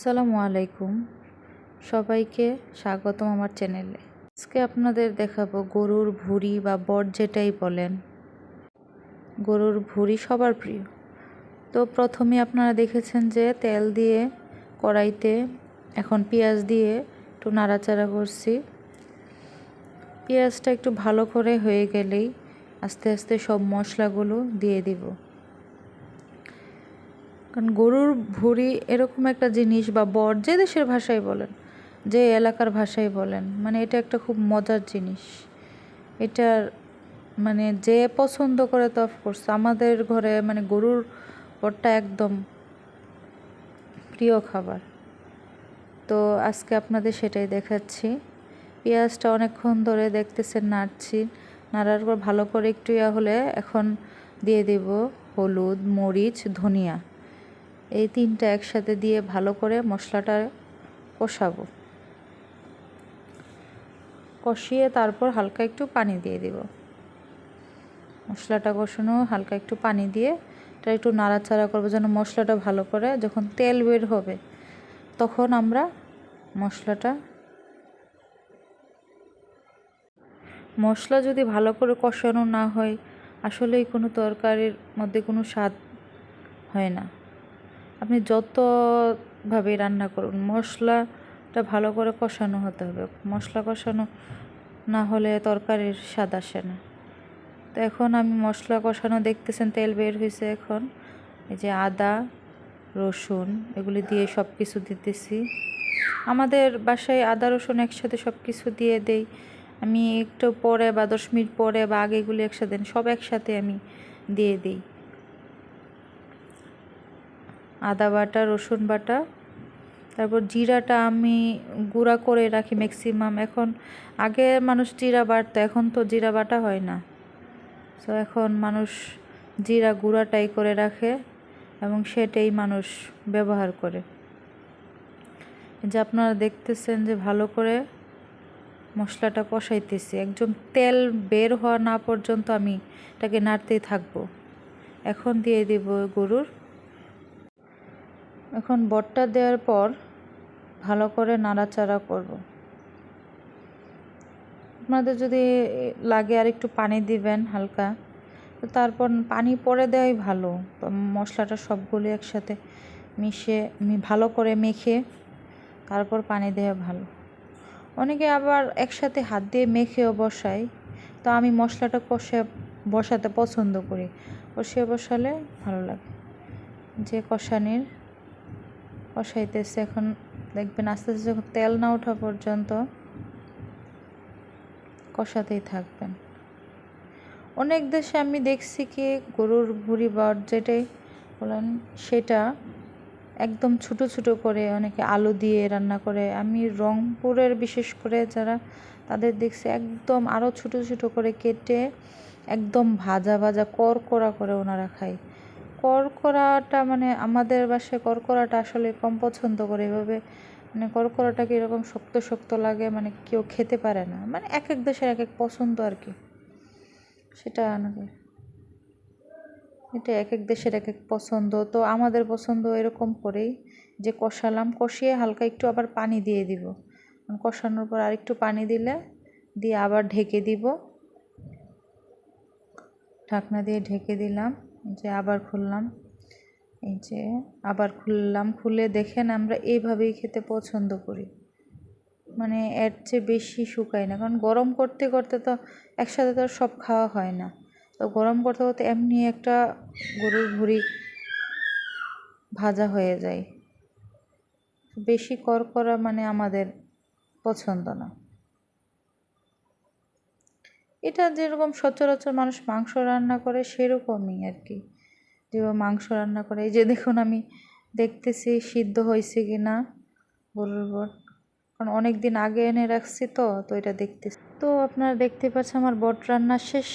আসসালামু আলাইকুম। সবাইকে স্বাগতম আমার চ্যানেলে। আজকে আপনাদের দেখাবো গরুর ভুঁড়ি বা বট যেটাই বলেন। গরুর ভুঁড়ি সবার প্রিয়। তো প্রথমে আপনারা দেখেছেন যে তেল দিয়ে কড়াইতে এখন পেঁয়াজ দিয়ে একটু নাড়াচাড়া করছি। পেঁয়াজটা একটু ভালো করে হয়ে গেলেই আস্তে আস্তে সব মশলাগুলো দিয়ে দিব। কারণ গরুর ভুঁড়ি এরকম একটা জিনিস বা বর যে দেশের ভাষায় বলেন, যে এলাকার ভাষায় বলেন মানে এটা একটা খুব মজার জিনিস। এটার মানে যে পছন্দ করে তো অফকোর্স আমাদের ঘরে মানে গরুর বটটা একদম প্রিয় খাবার। তো আজকে আপনাদের সেটাই দেখাচ্ছি। পেঁয়াজটা অনেকক্ষণ ধরে দেখতেছেন নাড়ছি। নাড়ার পর ভালো করে একটু ইয়া হলে এখন দিয়ে দেব হলুদ, মরিচ, ধনিয়া। এই তিনটা একসাথে দিয়ে ভালো করে মশলাটা কষাবো। কষিয়ে তারপর হালকা একটু পানি দিয়ে দিব। মশলাটা কষানো, হালকা একটু পানি দিয়ে এটা একটু নাড়াচাড়া করব যেন মশলাটা ভালো করে যখন তেল বের হবে তখন আমরা মশলাটা মশলা যদি ভালো করে কষানো না হয়, আসলেই কোনো তরকারির মধ্যে কোনো স্বাদ হয় না। আপনি যতভাবে রান্না করুন, মশলাটা ভালো করে কষানো হতে হবে। মশলা কষানো না হলে তরকারির স্বাদ আসে না। তো এখন আমি মশলা কষানো দেখতেছেন, তেল বের হয়েছে এখন। এই যে আদা, রসুন এগুলি দিয়ে সব কিছু দিতেছি। আমাদের বাসায় আদা, রসুন একসাথে সব কিছু দিয়ে দেই। আমি একটু পরে বা দশ মিনিট পরে বা আগে এগুলি একসাথে, সব একসাথে আমি দিয়ে দিই। আদা বাটা, রসুন বাটা, তারপর জিরাটা আমি গুঁড়া করে রাখি ম্যাক্সিমাম এখন আগে মানুষ জিরা বাটতো, এখন তো জিরা বাটা হয় না। তো এখন মানুষ জিরা গুঁড়াটাই করে রাখে এবং সেটাই মানুষ ব্যবহার করে। যে আপনারা দেখতেছেন যে ভালো করে মশলাটা কষাইতেছি। একদম তেল বের হওয়া না পর্যন্ত আমি এটাকে নাড়তেই থাকব। এখন দিয়ে দেব গরুর এখন বটটা দেওয়ার পর ভালো করে নাড়াচাড়া করব। আপনাদের যদি লাগে আর একটু পানি দিবেন হালকা, তো তারপর পানি পরে দেওয়াই ভালো। মশলাটা সবগুলো একসাথে মিশে ভালো করে মেখে তারপর পানি দেওয়া ভালো। অনেকে আবার একসাথে হাত দিয়ে মেখেও বসায়, তো আমি মশলাটা কষে বসাতে পছন্দ করি। কষিয়ে বসালে ভালো লাগে। যে কষানির কষাইতেছে এখন দেখবেন আস্তে আস্তে যখন তেল না ওঠা পর্যন্ত কষাতেই থাকবেন। অনেক দেশে আমি দেখছি কি গরুর ভুড়ি বা যেটাই বলেন, সেটা একদম ছোট ছোট করে অনেকে আলু দিয়ে রান্না করে। আমি রংপুরের বিশেষ করে যারা তাদের দেখছি একদম আরও ছোট ছোট করে কেটে একদম ভাজা ভাজা করকরা করে ওনারা খায়। করকরাটা মানে আমাদের বাসায় করকরাটা আসলে কম পছন্দ করে এভাবে। মানে করকরাটা কীরকম শক্ত শক্ত লাগে? মানে কেউ খেতে পারে না। মানে এক এক দেশের এক এক পছন্দ আর কি। সেটা নাকি এটা এক এক দেশের এক এক পছন্দ। তো আমাদের পছন্দ এরকম করেই যে কষালাম। কষিয়ে হালকা একটু আবার পানি দিয়ে দিব। কষানোর পর আর একটু পানি দিলে দিয়ে আবার ঢেকে দিব। ঢাকনা দিয়ে ঢেকে দিলাম। যে আবার খুললাম। এই যে আবার খুললাম। খুলে দেখেন আমরা এইভাবেই খেতে পছন্দ করি। মানে এর চেয়ে বেশি শুকাই না। কারণ গরম করতে করতে তো একসাথে তো সব খাওয়া হয় না। তো গরম করতে করতে এমনি একটা গরুর ভুড়ি ভাজা হয়ে যায়। বেশি করকরা মানে আমাদের পছন্দ না। এটা যেরকম সচরাচর মানুষ মাংস রান্না করে, সেরকমই আর কি। যেভাবে মাংস রান্না করে, এই যে দেখুন আমি দেখতেছি সিদ্ধ হয়েছে কি না গরুর বট কারণ অনেক দিন আগে এনে রাখছি তো তো এটা দেখতেছি। তো আপনারা দেখতে পাচ্ছেন আমার বট রান্না শেষ।